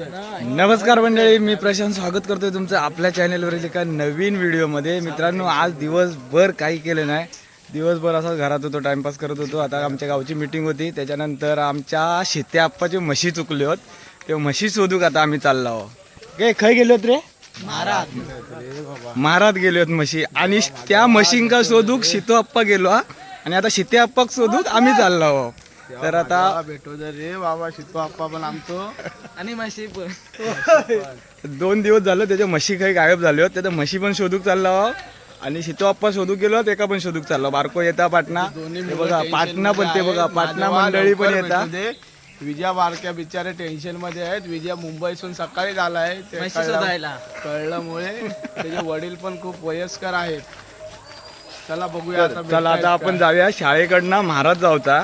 नमस्कार मंडळी मी प्रशांत. स्वागत करतोय तुमचं आपल्या चॅनेलवरील एका नवीन व्हिडिओमध्ये. मित्रांनो आज दिवसभर काही केलं नाही. दिवसभर असं घरात होतो टाइमपास करत होतो. आता आमच्या गावची मिटिंग होती. त्याच्यानंतर आमच्या शेत्या आप्पाचे म्हशी चुकले होत. ते म्हशी शोधूक आता आम्ही चाललो आहोत. काय खय गेलो रे? महारात गेले होत म्हशी. आणि त्या म्हशींका शोधूक शितो आप्पा गेलो हा. आणि आता शिते आप्पाक शोधूक आम्ही चाललो आहोत. तर आता भेटो जर रे बाबा शितो आप्पा पण आमचो. आणि माशी पण. दोन दिवस झालं त्याच्या म्हशी काही गायब झाले होते. त्याच्या म्हशी पण शोधूक चालला हो. आणि शितो आप्पा शोधूक गेलो एका पण शोधूक चाललो. बारको येता पाटणा. हे बघा पाटणा पण ते बघा पाटणा मंडळी पण येतात. विजया बारक्या बिचारे टेन्शनमध्ये आहेत. विजया मुंबईसून सकाळी झालाय ते म्हशी कळलं- शोधायला. कळल्यामुळे त्याचे वडील पण खूप वयस्कर आहेत. चला बघूया आता चला आता आपण जाऊया शाळेकडनं महाराज जाऊचा.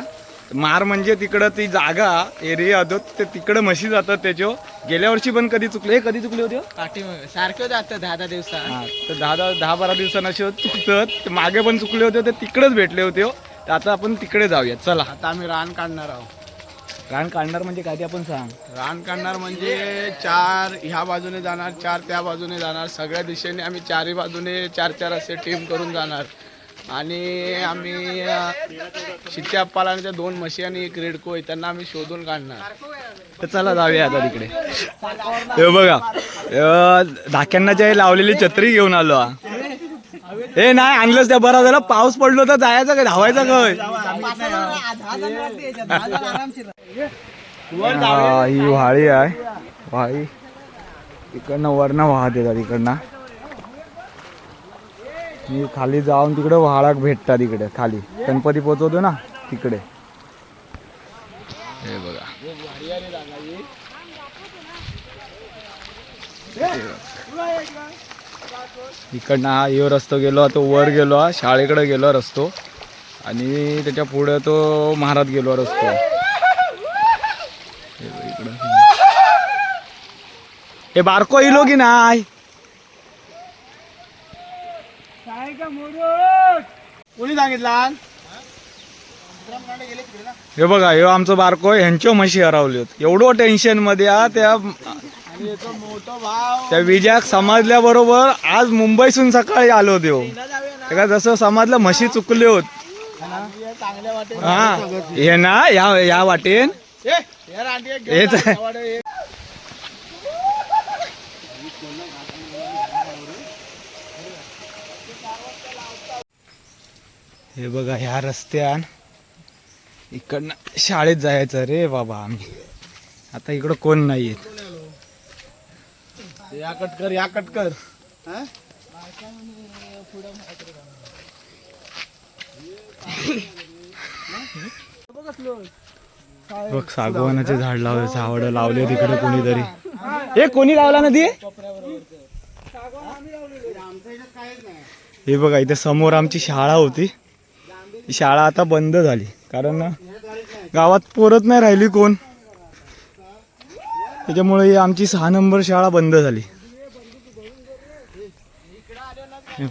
मार म्हणजे तिकडं ती जागा एरिया होतो ते तिकडं म्हशी जातात त्याच्या गेल्या वर्षी पण कधी चुकले कधी चुकले होते? हो? पाठी सारखं जातं दहा दहा दिवसात. हा, तर दहा दहा दहा बारा दिवसांना असे चुकतात. ते मागे पण चुकले होते ते तिकडेच भेटले होते हो. तर आता आपण तिकडे जाऊया चला. आता आम्ही रान काढणार आहोत. रान काढणार म्हणजे काय ते आपण सांग. रान काढणार म्हणजे चार ह्या बाजूने जाणार चार त्या बाजूने जाणार. सगळ्या दिशेने आम्ही चारही बाजूने चार चार असे टीम करून जाणार. आणि आम्ही शिट्ट्या अप्पाला त्या दोन म्हशी आणि एक रेडको आहे त्यांना आम्ही शोधून काढणार. तर चला जाऊया आता तिकडे. हे बघा धाक्यांना जे लावलेली छत्री घेऊन आलो. हे नाही आणलंच त्या बरा झाला पाऊस पडलो तर जायचं काय धावायचं काय ही व्हाळी आहे. व्हाळी. इकडनं वरनं वाहत येतात इकडनं. मी खाली जाऊन तिकडे व्हाळाक भेटतात इकडे खाली. गणपती पोचवतो ना तिकडे. हे बघा. इकडनं हा यो रस्तो गेलो तो वर गेलो हा शाळेकडे गेलो रस्तो. आणि त्याच्या पुढे तो महाराज गेलो रस्तो. इकडं. हे बारको इलो की नाही? कोणी सांगितला हे बघा हे आमचं बारको ह्यांच्या म्हशी हरवली होत. एवढं टेन्शनमध्ये त्या त्या विजयाक समजल्याबरोबर आज मुंबईसून सकाळी आलो देव. का जसं समजलं म्हशी चुकले होत. चांगल्या वाटे हा. हे ना या या वाटेन. हेच हे बघा ह्या रस्त्यान इकडनं शाळेत जायचं रे बाबा आम्ही. आता इकडं कोण नाही येत. या कटकर या कटकर. बघ सागवानाचे झाड लावले सावड लावले तिकडे कोणीतरी. हे कोणी लावला ना ती हे बघा इथे समोर आमची शाळा होती. शाळा आता बंद झाली. कारण गावात पोरत नाही राहिली कोण. त्याच्यामुळे आमची सहा नंबर शाळा बंद झाली. हे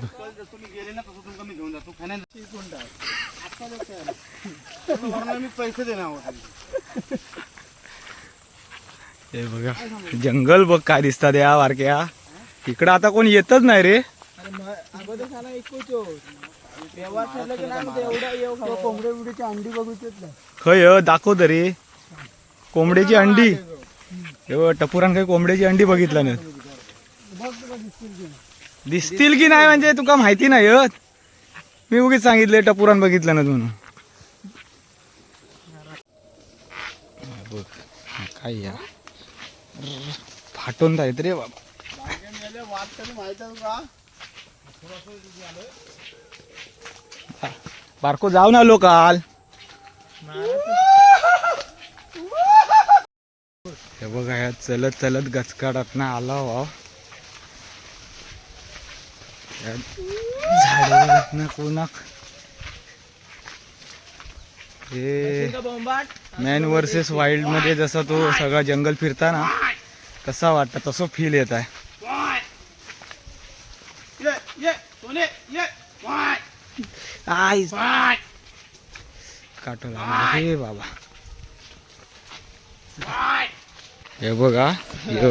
हे बघा. जंगल बघ काय दिसतात या वारक्या. इकडं आता कोण येतच नाही रे. बिडीची अंडी खय दाखव तरी. कोंबड्याची अंडी. टपुरान काही कोंबड्याची अंडी बघितलं ना दिसतील की नाही म्हणजे तुका माहिती नाही अ. मी उगीच सांगितले टपुरान बघितलं ना म्हणून. काय या. फाटून जायत रे बाबा. बारको जाऊन आलो काल हे बघा या चलत चलत गचकाडात ना आला वा हो. झाड कोणाक? हे मॅन वर्सेस वाईल्डमध्ये जसा तो सगळा जंगल फिरता ना कसा वाटतं तसं फील येत आहे. आय. काटो लागला. हे बाबा. हे बघा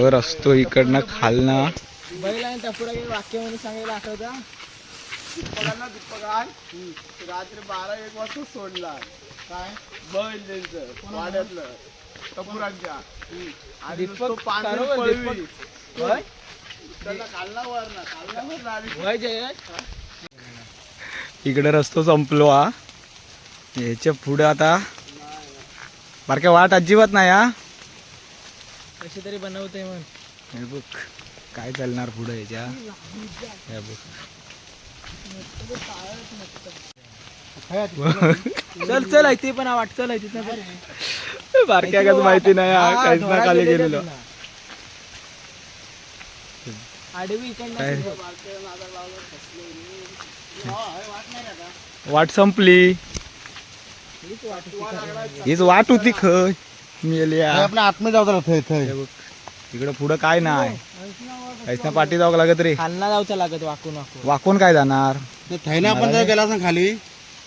वर असतो इकडनं खालनं. बैल आणि टपुरा काही वाक्य म्हणून सांगायला आठवता. दीपकांना दीपकान रात्री बारा एक वाजता सोडला. काय? बैल त्यांचं वाड्यातलं. टपुरांच्या आणि पांढरी कारोबार पळवी. त्यांना खाल्ला वर ना खाल्ला इकडे रस्तो संपलो हा. याच्यापुढे आता बारक्या वाट अजिबात नाही हा. कशी तरी बनवते मग हे बघ काय चालणार पुढे याच्या? हे बघ. चल चल आहे ते पण वाट चल आहे तिथं बारक्या माहिती नाही हा काहीच ना खाली गेलेला गेलेलो पुन्हा. आडवी इकडनं काय? असेल बघ. वाट संपली. हीच वाट होती. खय आपण आतमध्ये जाऊ थंय थंय. हे बघ इकडं पुढं काय नाही. काहीच ना पाठी जावं लागत रे. खालना जाऊचं लागत वाकून वाकून. वाकून काय जाणार? ते थैने आपण जर गेला असं खाली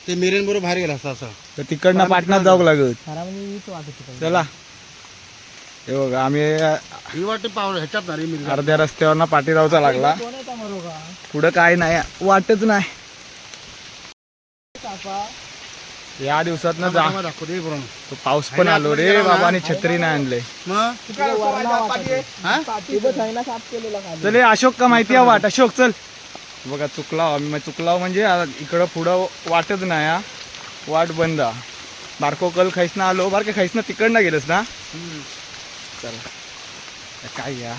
ते मिरेन बरोबर बाहेर गेला असता असं. तर तिकडनं पाटणात जावं लागत. खरा म्हणजे हीच वाट होती. पहिली. चला. हे बघा आम्ही ही वाटते पावलं ह्याच्यात ना रे मिरेन अर्ध्या रस्त्यावरनं पाठी जाऊचा लागला. पुढं काय नाही वाटच नाही. या दिवसात ना जा बरोबर तो पाऊस पण आलो रे बाबा आणि छत्री नाही आणले. मग. हा? चल हे अशोक का माहिती आहे वाट. अशोक चल. बघा चुकला आम्ही मग चुकला म्हणजे इकडं पुढं वाटच नाही हा. वाट बंद. हा. बारको कल खायस ना आलो. बारके खायस ना तिकडनं गेलस ना? चला. काय या.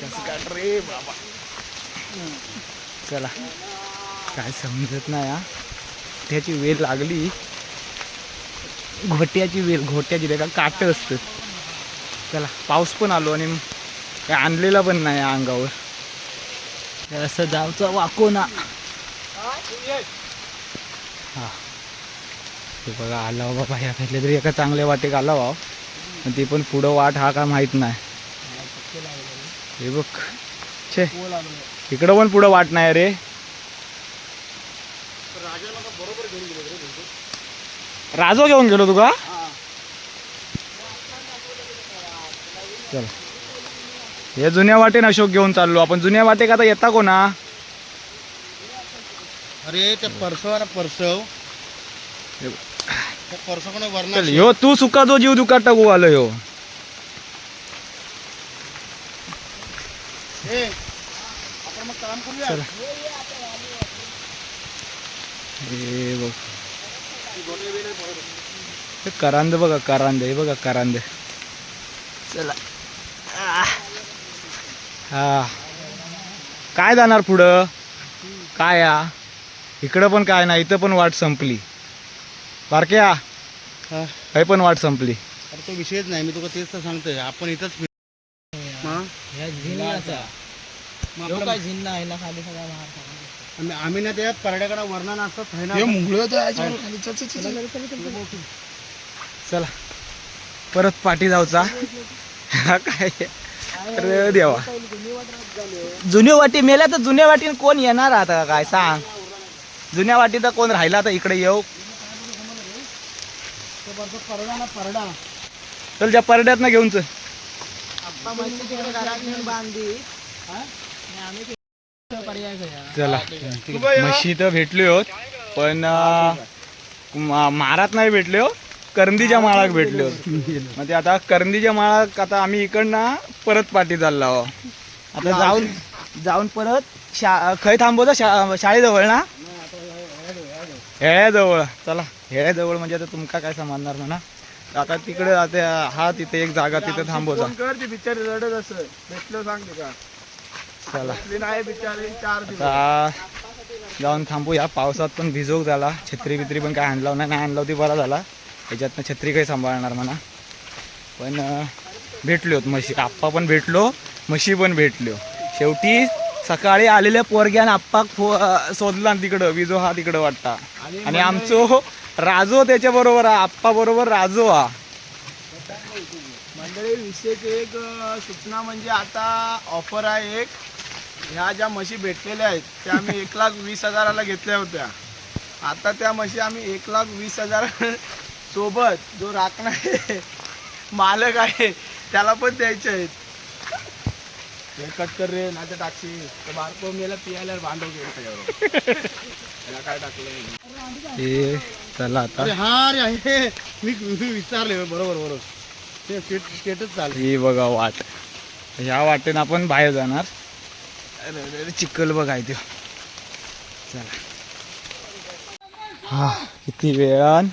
कसं काट रे बाबा. चला. काय समजत नाही हा. त्याची वेल लागली. घोट्याची वेल घोट्याची रे का? काट असतं. चला पाऊस पण आलो आणि काय आणलेला पण नाही या अंगावर. असं जाऊचं वाको ना ते बघा आला बाबा ह्या खायला तरी एका चांगल्या वाटेक आला वाव पण ते पण पुढं वाट हा का माहीत नाही. हे बघ. छे. इकडं पण पुढं वाट नाही रे. राजो घेऊन गेलो तुका? चल. हे जुन्या वाटेन अशोक घेऊन चाललो. आपण जुन्या वाटेक आता येता कोणा? अरे ते परसव. ना परसव चल ह्यो तू सुका जो जीव दुकाट टाकू आलो ह्यो. आपण मग काम करूया. चला. हे बघ. हे करांद बघा करांद हे बघा करांद. चला. हा. काय जाणार पुढं? काय या इकडं पण काय नाही इथं पण वाट संपली. बारक्या. हा. हे पण वाट संपली. अरे तो विषयच नाही मी तुला तेच तर सांगतोय. आपण इथंच फिर- मग? ह्या झिन्नाचा मग ह्यो आपलं- काय झिन्ना आहे ना खाली सगळा मार खाला. आम्ही- आम्ही ना त्या परड्याकडे वरणा नसतं थैना चला परत पाठी जाऊचा. हा काय? अरे देवा. जुनी वाटी मेल्या तर जुन्या वाटीन कोण येणार आता? काय सांग? जुन्या वाटी तर कोण राहिला तर इकडे येऊ? परडा ना परडा. चल त्या परड्यात घेऊन चल. आप्पा म्हशी तिकडे घरात नेऊन बांधली. आणि आम्ही तिकडे पर्याय करूया. चला. म्हशी तर भेटले होत पण अं, मा- मारात नाही भेटले हो. करंदीच्या माळाक भेटले होत. मग ते आता करंदीच्या माळाक आता आम्ही इकडनं परत पाठी चालला हो. आता जाऊन जाऊन परत शा खय थांबवतो शा शाळेजवळ ना? हेळ्याजवळ चला. हेळ्याजवळ म्हणजे आता तुमका काय समजणार म्हणा आता तिकडे आता हा तिथे एक जागा तिथे थांबवता. ती बिचारी रडत असं भेटलं सांग चला. नाही बिचारी चार दिवस. आता जाऊन थांबू या पावसात पण भिजोक झाला. छत्री बित्री पण काय आणला नाही. नाही आणला होती बरा झाला. त्याच्यातनं छत्री काही सांभाळणार म्हणा. पण भेटलो होत म्हशी. आप्पा पण भेटलो म्हशी पण भेटलो. शेवटी सकाळी आलेल्या पोरग्यान आप्पा फो तिकडं विजो हा तिकडं वाटता. आणि आमचो राजो त्याच्या बरोबर आप्पा बरोबर राजो हा. मंडळी विशेष एक सूचना म्हणजे आता ऑफर आहे एक. ह्या ज्या म्हशी भेटलेल्या आहेत त्या आम्ही एक लाख वीस हजाराला घेतल्या होत्या. आता त्या म्हशी आम्ही एक लाख वीस हजार सोबत जो राखणार आहे मालक आहे त्याला पण द्यायचे आहेत. हे कट कर रे नाही तर टाकशी तर बारको मेला पियाला भांडव घेऊन त्याच्यावर. त्याला काय टाकलं. हे चला आता. अरे हा आहे मी मी विचारले बरोबर बरोबर. ते स्टेटच चालू ही बघा वाट. ह्या वाटेनं आपण बाहेर जाणार. अरे अरे अरे, चिखल बघाय त्यो चला. हा किती वेळान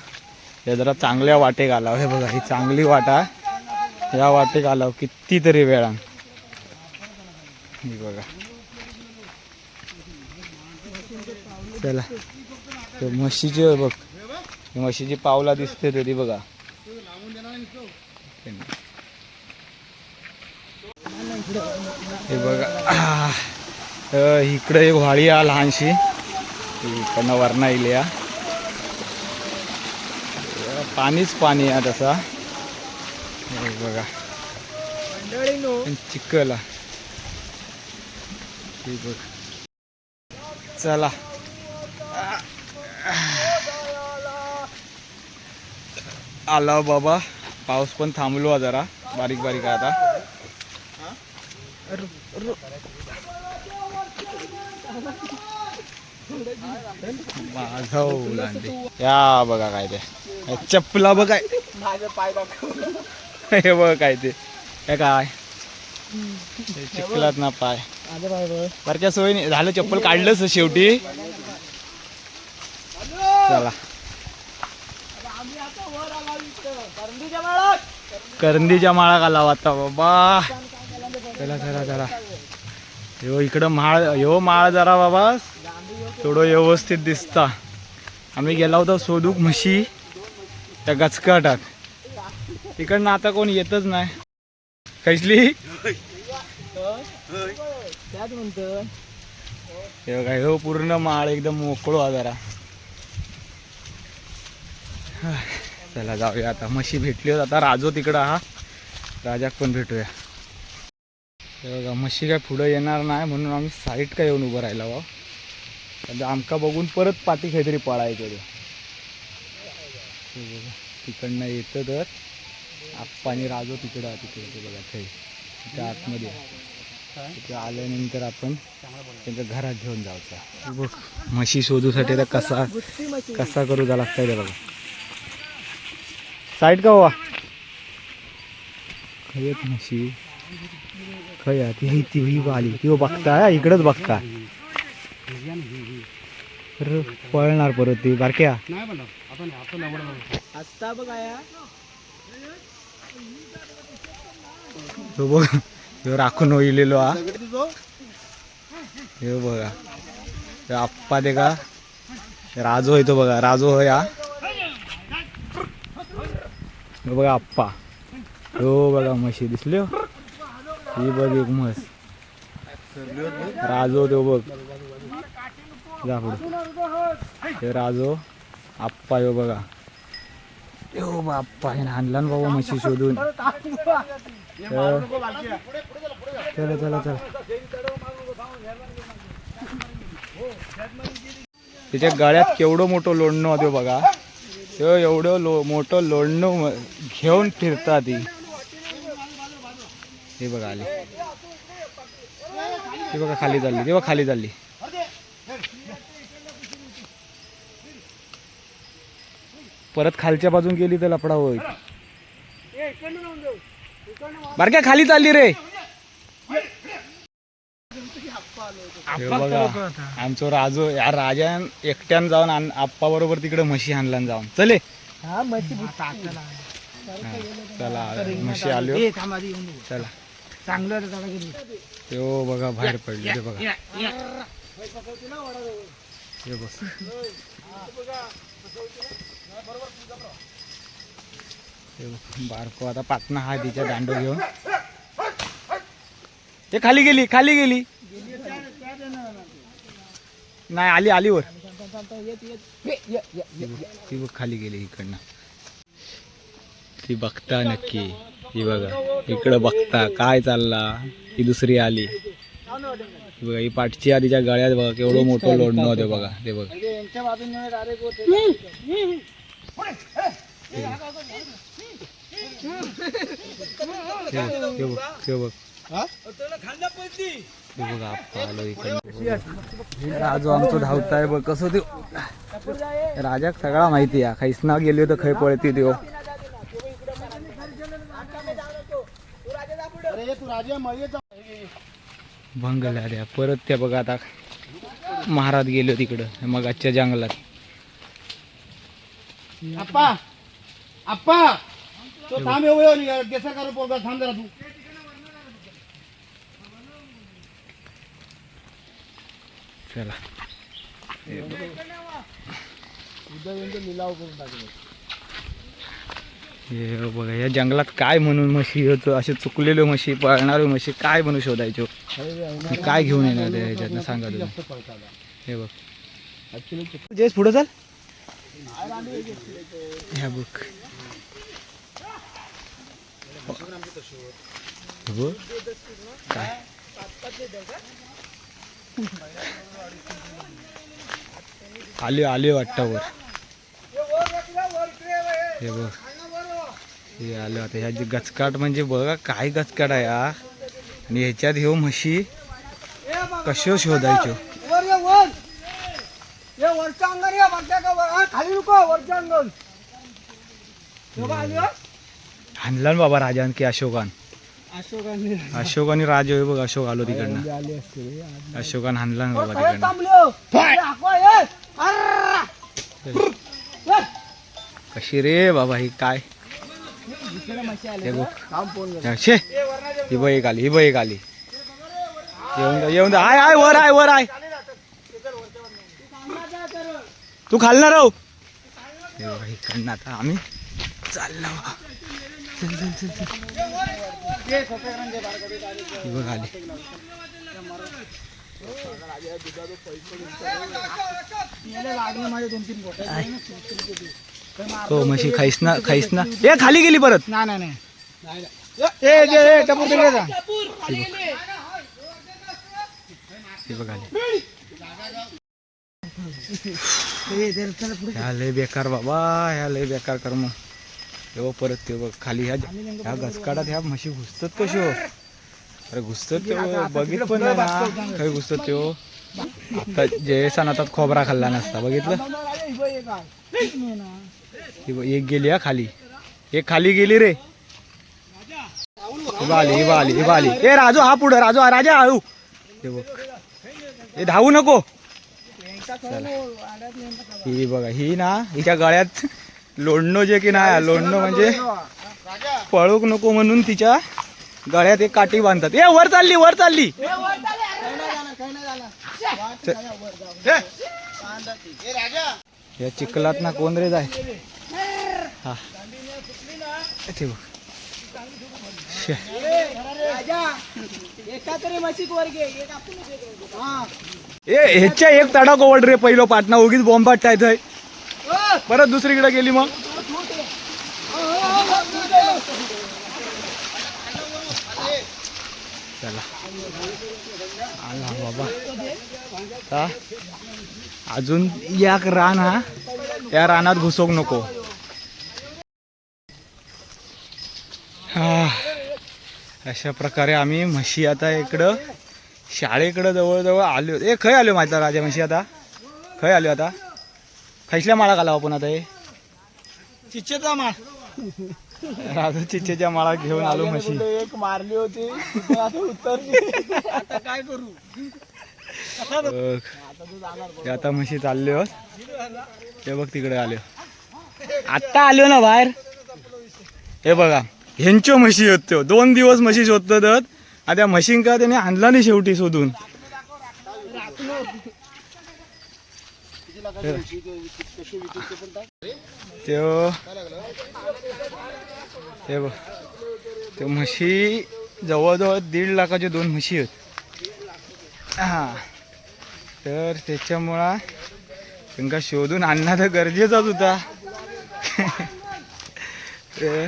हे जरा चांगल्या वाटे घालाव. हे बघा ही चांगली वाटा या वाटे घालाव. कितीतरी वेळान ही बघा. चला. ते म्हशीचे बघ. म्हशीची पावला दिसते तरी बघा. हे बघा. इकडे एक व्हाळी आहे लहानशी. इकडनं वरणा येईल या. पाणीच पाणी आहे तसा. हे बघा. चिखल आहे. हे बघ. चला. आला बाबा. पाऊस पण थांबलो जरा. बारीक बारीक आता. माझा या बघा काय ते. चप्पला बघाय हे बघ काय ते. काय? चपलात ना पाय. बारक्या सोय नाही झालं चप्पल काढलंच शेवटी. चला. करंदीच्या माळा घालावा आता बाबा. चला चला चला. यो इकडं माळ यो माळ जरा बाबा. थोडं व्यवस्थित दिसता. आम्ही गेला होता सोदूक म्हशी. त्या गचकाटात. इकडनं आता कोण येतच नाही. कसली? त्यात म्हणतो हे बघा हो पूर्ण माळ एकदम मोकळो हा जरा. चला जाऊया आता. म्हशी भेटली होत. आता राजो तिकडं हा. राजाक पण भेटूया. बघा म्हशी काय पुढं येणार नाही म्हणून आम्ही साईड काय येऊन उभं राहिला बा आता आमका बघून परत पाठी काहीतरी पळायचं बघा तिकडनं येतं तर आप्पा आणि राजो तिकडं तिकडे ते बघा खाई तिथे आतमध्ये. तिथे आल्यानंतर आपण त्यांच्या घरात घेऊन जायचा बघ म्हशी शोधूसाठी तर कसा कसा करू जा लागतंय ते बघा. साईड का व्हा खयत म्हशी? खया ती ही ती ही आली ती बघता इकडंच बघता पळणार परत ती. बारक्या. बघ. ह्यो राखून होईलेलो हा. हे बघा. हे आप्पा दे का राजो होय तो बघा. राजो होय हा. हे बघा आप्पा. हो बघा म्हशी दिसली हो? ही बघ एक म्हस. राजो तो बघ. हे राजो आप्पा यो बघा. यो बा आप्पा हे आणला ना बाबा म्हशी शोधून. चला चला. चला त्याच्या गळ्यात केवढं मोठं लोणणं होतं बघा. तो एवढं लो मोठं लोणणं घेऊन फिरता ती. हे बघा आली. ते बघा खाली चालली ते बघा खाली चालली. परत खालच्या बाजून गेली तर लपडा होईल. बारक्या खाली चालली रे. हे बघा आमचं राजो या राजान एकट्यान जाऊन आण- आप्पा बरोबर तिकडे म्हशी आणला जाऊन. चले. चला. म्हशी आलो. चला. चांगलं तो बघा बाहेर पडले ते बघा. हे. बघ. बारको आता पाटणा हा तिच्या दांडो घेऊन. ते खाली गेली खाली गेली. नाही आली आली वर. ती बघ खाली गेली इकडनं. ती बघता नक्की. ही बघा इकडं बघता. काय चालला? ही दुसरी आली. बघा ही पाठची आधीच्या गळ्यात बघा केवढं मोठं लोडणं होतं बघा. ते बघा. राजू आमचं धावताय बघ कसं देऊ राजाक सगळा माहिती आहे खाईस ना गेली तर खै पळते देव अरे द्या परत त्या बघा आता महाराज गेलो तिकडं मग आजच्या जंगलात तो थांब येऊ केसर करू पोरगा थांब जरा तू. चला. हे बघा या जंगलात काय म्हणून म्हशी होतं असे चुकलेले म्हशी पळणारे म्हशी काय म्हणून शोधायचो? काय घेऊन येणार त्या ह्याच्यातनं सांगा तुम्ही. हे बघ. पुढं चाल. ह्या हे बघ. काय आले आले वाटतं वर हे बघ. हे आलं आता. ह्या जी गचकाट म्हणजे बघा काय गचकाट आहे हा. आणि ह्याच्यात ह्यो म्हशी कशो शोधायचो? वरच्या अंगण. ये खाली नको वरच्या अंगण हाणला ना बाबा राजान की अशोकान. अशोकाने अशोक आणि राज होय बघ अशोक आलो तिकडनं. आली असते रे, आली. अशोकान हाणला ना बाबा तिकडनं. कशी रे बाबा ही काय. हे बघ. हा, शे ही बघ एक आली ही बघ एक आली. येऊन जा येऊन जा. आय आय वर आय वर आय. तू खालणार राहू हे बघा इकडनं आता आम्ही चाललो. चल चल चल चल ही बघ आली. हो म्हशी खाईस ना खाईस ना ए खाली गेली परत नाही. ह्या लय बेकार बाबा ह्या लय बेकार कर्म तेव्हा परत ते बघ खाली ह्या ह्या घसकाडात ह्या म्हशी घुसतात कशी हो? अरे घुसतात ते बघितलं पण ना. काही घुसतात ते आता जयसान आता खोबरा खाल्ला नसता. बघितलं? एक गेली हा खाली. एक खाली गेली रे. बघ आली ही बघ आली ही ए राजू हा पुढं. राजू हा राजा हळू. हे बघ. हे धावू नको. ही बघा ही ना हिच्या गळ्यात लोणनो जे की नाही लोणनो म्हणजे पळूक नको म्हणून तिच्या गळ्यात एक काठी बांधतात. ए वर चालली वर चालली. या चिखलात ना कोण रे जाय? हा. ते बघ. हा. ए ह्याच्या एक तडाक ओवड रे पहिलं पाटणा. उगीच बॉम्ब पाठतायत परत दुसरीकडे गेली मग? चला. आला बाबा. अजून एक रान हा. त्या रानात घुसवू नको. हा. अशा प्रकारे आम्ही म्हशी आता इकडं शाळेकडं जवळजवळ आलो. ए खय आलो माझा राजा म्हशी आता? खय आलो आता? खैसल्या माळा घालावं आपण आता हे? चिच्चेचा माळ. राजू चिच्चेच्या माळा घेऊन आलो म्हशी. एक मारली होती तिथे आता उतरली. आता काय करू? बघ. हे आता म्हशी चालले होत ते बघ तिकडे आले. आत्ता आलो ना बाहेर. हे बघा ह्यांच्या म्हशी होत. दोन दिवस म्हशी शोधतात. आता त्या म्हशींका त्याने आणला नाही शेवटी शोधून. त्यो हे बघ. ते म्हशी जवळजवळ दीड लाखाचे दोन म्हशी आहेत. हां. तर त्याच्यामुळं त्यांना शोधून आणणं तर गरजेचाच होता. तर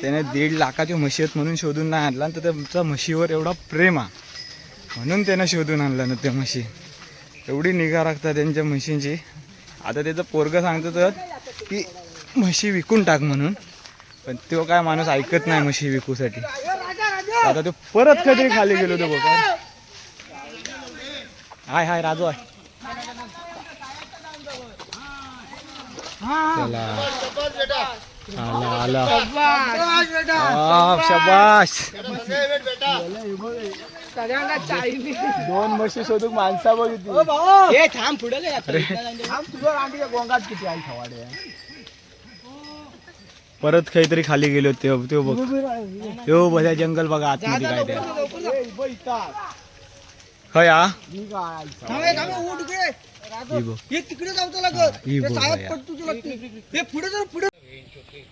त्याने दीड लाखाचे म्हशी आहेत म्हणून शोधून नाही आणला. तर त्याचा म्हशीवर एवढा प्रेम आहे. म्हणून त्यानं शोधून आणला ना त्या म्हशी. एवढी निगा राखतात त्यांच्या म्हशींची. आता त्याचं पोरगं सांगतं तर की म्हशी विकून टाक म्हणून. पण तो काय माणूस ऐकत नाही म्हशी विकूसाठी. आता तो परत कधी खाली गेलो तो बघ. हाय हाय राजू आहे चला आला शाबाश सगळ्यांना चाळीस दोन म्हशी शोधून माणसा बघितली. हे थांब पुढे थांब तुझ्या रांडीच्या गोंगाट किती आहे खवाडे? परत काहीतरी खाली गेलो ते तो बघ. तो बघा जंगल बघा आतमध्ये काय ते. खय हा?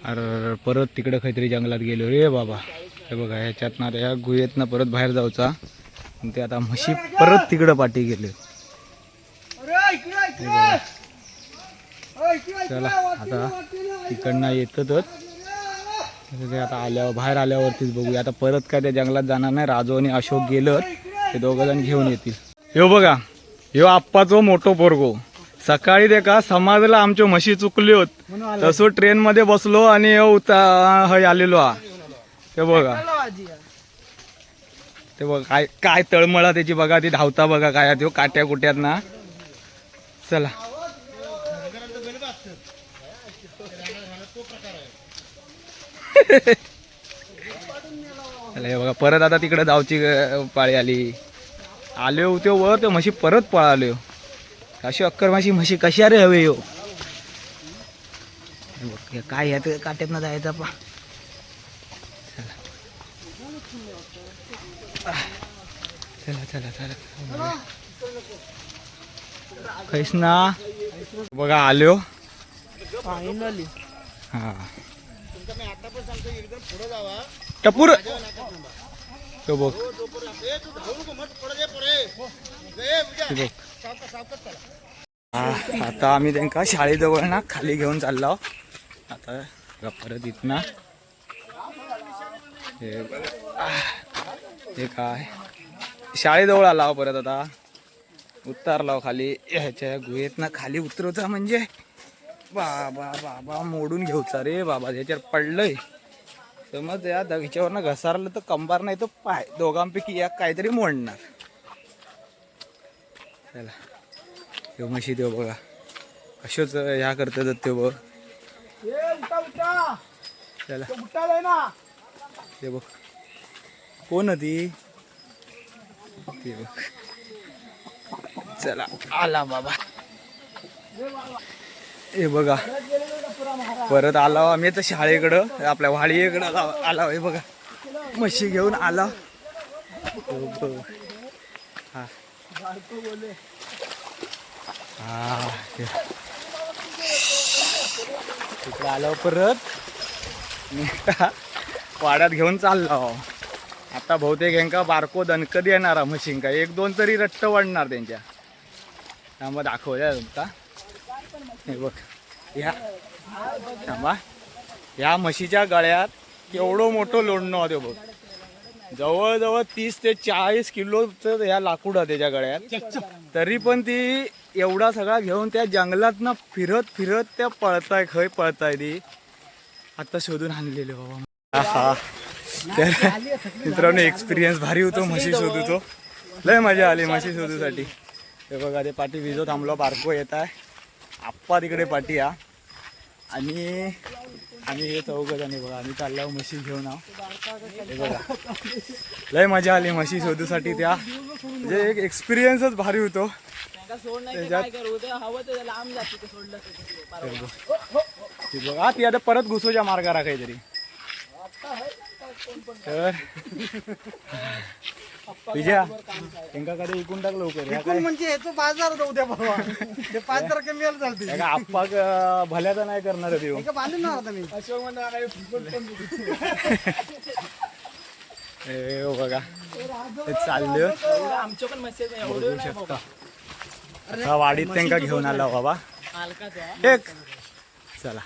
अरे परत तिकडे काहीतरी जंगलात गेलो रे बाबा. हे बघा ह्याच्यात ना या गुहेतनं परत बाहेर जाऊचा. ते आता म्हशी परत तिकडं पाठी गेले. चला आता तिकडनं येतच. ते आता आल्यावर बाहेर आल्यावरतीच बघूया. आता परत काय त्या जंगलात जाणार नाही. राजू आणि अशोक गेलं ते दोघं जण घेऊन येतील. ह्यो बघा. ह्यो आप्पाचो मोठो पोरगो. सकाळी ते का समाजला आमच्यो म्हशी चुकली होत. तसो ट्रेन मध्ये बसलो आणि उता हय आलेलो हा. ते बघा. ते बघा काय काय तळमळा त्याची बघा ती धावता बघा काय त्यो काट्या कुट्यात ना. चला. हे बघा परत आता तिकडे जाऊची पाळी आली. आले होते वर ते म्हशी परत पळाले अशी अक्कर माशी म्हशी कशा रे हवे हो. काय ह्या काट्यात ना जायचं पा. चला चला चला. कैस ना बघा आलो. फायनली हा. टपूर. तो बघ. आता आम्ही त्यांका शाळेजवळ ना खाली घेऊन चाललो. आता परत इथना हे बघा. हे काय? शाळेजवळ आला हो परत आता. उतारला खाली. ह्याच्या गुहेत ना खाली उतरवता म्हणजे? बाबा बाबा मोडून घेऊचा रे बाबा. त्याच्यावर पडलंय. समज या दगीच्यावर घसारलं तर कंबार नाही तर पाय. दोघांपैकी एक काहीतरी मोडणार. चला. तो म्हशी देव बघा. कशोच ह्या करतात ते बघ. चला. ते बघ. कोण ती ते बघ चला. आला बाबा. हे बघा. परत आला आम्ही तर शाळेकडं. आपल्या वाडीकडं आला आला हे बघा. म्हशी घेऊन आला. हो. हा हा. तिकडं आलो परत. वाड्यात घेऊन चाललो. आता बहुतेक यांका बारको दणकदी येणार म्हशींका. एक दोन तरी रट्ट वाढणार त्यांच्या. थांबा दाखवल्या तुमका हे बघ. ह्या थांबा. ह्या म्हशीच्या गळ्यात केवढं मोठं लोणणं होते बघ. जवळजवळ तीस ते चाळीस किलोचं ह्या लाकूड आहे त्याच्या गळ्यात. तरी पण ती एवढा सगळा घेऊन त्या जंगलात ना फिरत फिरत त्या पळताय खय पळताय ती. आता शोधून आणलेले बाबा. तर मित्रांनो एक्सपिरियन्स भारी होतो म्हशी शोधूचो लय मजा आली म्हशी शोधूसाठी हे बघा ते पाठी विजो थांबलो बारको येत आहे. आप्पा तिकडे पाठी या. आणि आम्ही हे चौघ जणी बघा आम्ही चाललो म्हशी घेऊन आहो हे बघा. लय मजा आली म्हशी शोधूसाठी त्या. म्हणजे एक एक्सपिरियन्सच भारी होतो. त्याच्यात ती बघा ती आता परत घुसूच्या मार्गाला काहीतरी. तर विजया त्यांका कधी इकून टाक लवकर. काय? म्हणजे याचं बाजार होतं उद्या परवा. ते पाच चालते काय आप्पा भल्याचा नाही करणार आहे बांधून ना आता मी ए हो बघा. ते चाललं. वाडीत त्यांका घेऊन आला बाबा. एक. चला.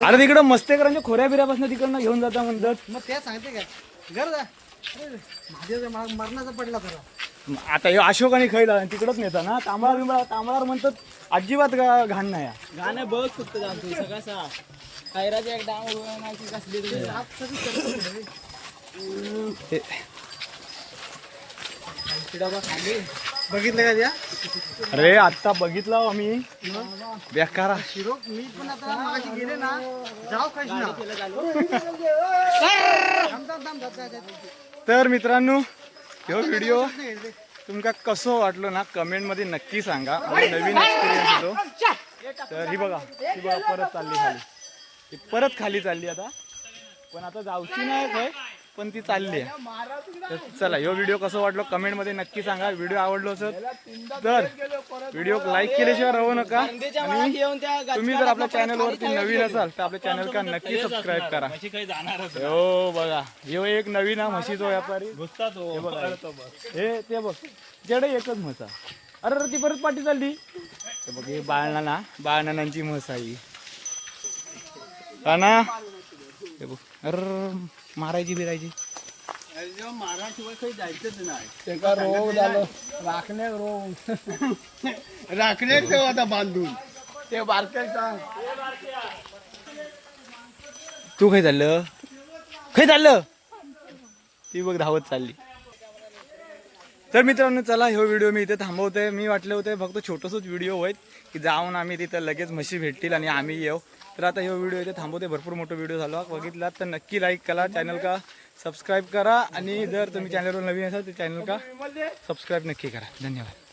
अरे तिकडं मस्तेकरांच्या खोऱ्या बिऱ्यापासून तिकडनं घेऊन जाता म्हणतात. मग ते सांगते काय? घर जा. अरे, माझ्या मा- मरणाचा पडला खरा आता हे अशोक आणि खैला तिकडच नेता ना. तांबळा बिंबळा तांबळावर म्हणतात अजिबात गा- घाण नाही हा. गाणं बघ फक्त जाणतो सगळा हे- बघितलं का त्या? अरे आता बघितलं हो आम्ही बेकारा. शिरो मी पण आता मागाशी गेले ना जाऊ ना तर मित्रांनो ह्यो व्हिडिओ तुमका कसो वाटलो ना कमेंटमध्ये नक्की सांगा. म्हणजे नवीन एक्सपिरियन्स होतो तर ही बघा ही बघा परत चालली खाली. ही परत खाली चालली आता. पण आता जाऊची नाही काय पण ती चालली आहे. तर चला ह्यो व्हिडिओ कसं वाटलो कमेंटमध्ये नक्की सांगा. व्हिडिओ आवडलो असेल तर व्हिडिओ लाईक केल्याशिवाय राहू नका. तुम्ही जर आपल्या चॅनल वरती नवीन असाल तर आपल्या चॅनल का नक्की सबस्क्राईब करा. हो बघा ह्यो एक नवीन हा म्हशीचा व्यापारी. हे. हे ते बघ. जेडे एकच म्हस. अरे अरे ती परत पाठी चालली. हे बघ हे बाळणाना बाळणानांची म्हस आहे ही. हा ना? हे बघ. अरे मारायची बिरायची? महाराष्ट्र काही जायचंच नाही. त्याचा रोग झालं राखणे रोग राखणे ठेव आता बांधून. ते सांग. तू काय चाललं? काय चाललं? ती बघ धावत चालली. तर मित्रांनो चला ह्यो व्हिडिओ मी इथे थांबवतोय. मी वाटले होते फक्त छोटंसंच व्हिडिओ होईल की जाऊन आम्ही तिथं लगेच म्हशी भेटतील आणि आम्ही येऊ. तर आता हे व्हिडिओ इथे थांबवते. भरपूर मोठा व्हिडिओ झाला. बघितला तर नक्की लाईक करा चॅनल का सबस्क्राईब करा. आणि जर तुम्ही चॅनलवर नवीन असाल तर चॅनल का सबस्क्राईब नक्की करा. धन्यवाद.